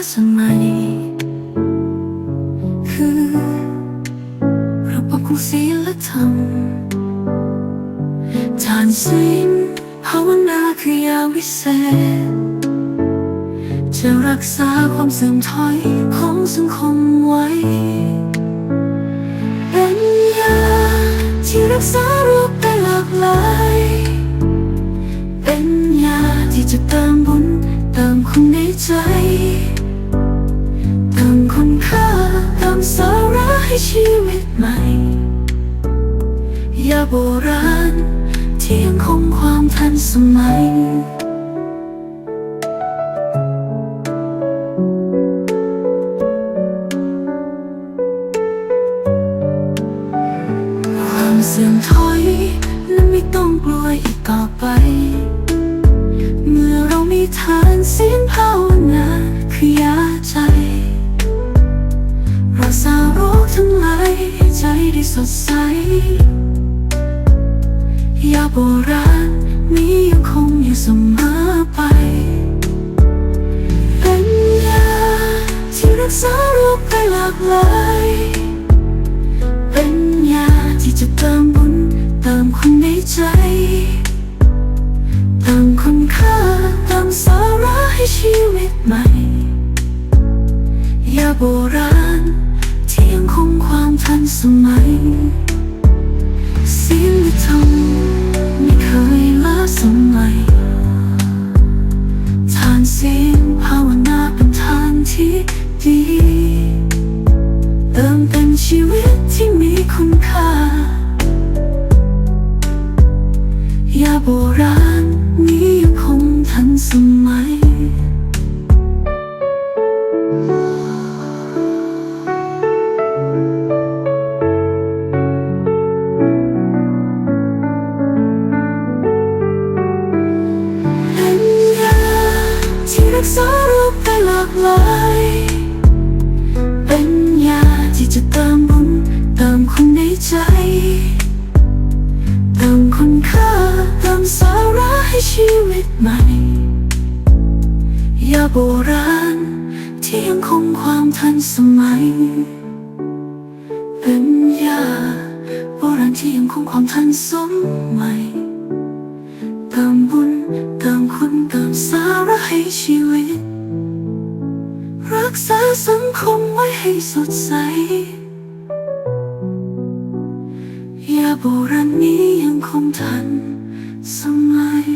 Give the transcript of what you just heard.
สมัย คือระบบของศีลธรรมทานศีงภาวนาคือยาวิเศษ จะรักษาความเสื่อมถอยของสังคมไว้ เป็นยาที่รักษาโรคได้หลากหลาย เป็นยาที่จะเติม ชีวิตใหม่ยาโบราณที่ยังคงความทันสมัย ความเสื่อมถอยนั้นไม่ต้องกลัวอีกต่อไป เมื่อเรามีทานศีลภาวนา ได้สดใส ยาโบราณนี้ยังคงอยู่เสมอไป เป็นยาที่รักษาโรคได้หลากหลาย เป็นยาที่จะเติมบุญเติมคุณในใจเติมคุณค่าเติมสาระให้ชีวิตใหม่ ยาโบราณ ทันสมัย ที่รักษาโรคได้หลากหลายเป็นยาที่จะเติมบุญเติมคุณในใจ เติมคุณค่าเติมสาระให้ชีวิตใหม่ ยาโบราณที่ยังคงความทันสมัย เป็นยาโบราณที่ยังคงความทันสมัย ติมบุญตามคุณตามสาระให้ชีวิต รักษาสังคมไว้ให้สดใส ยาโบราณนี้ยังคงทันสมัย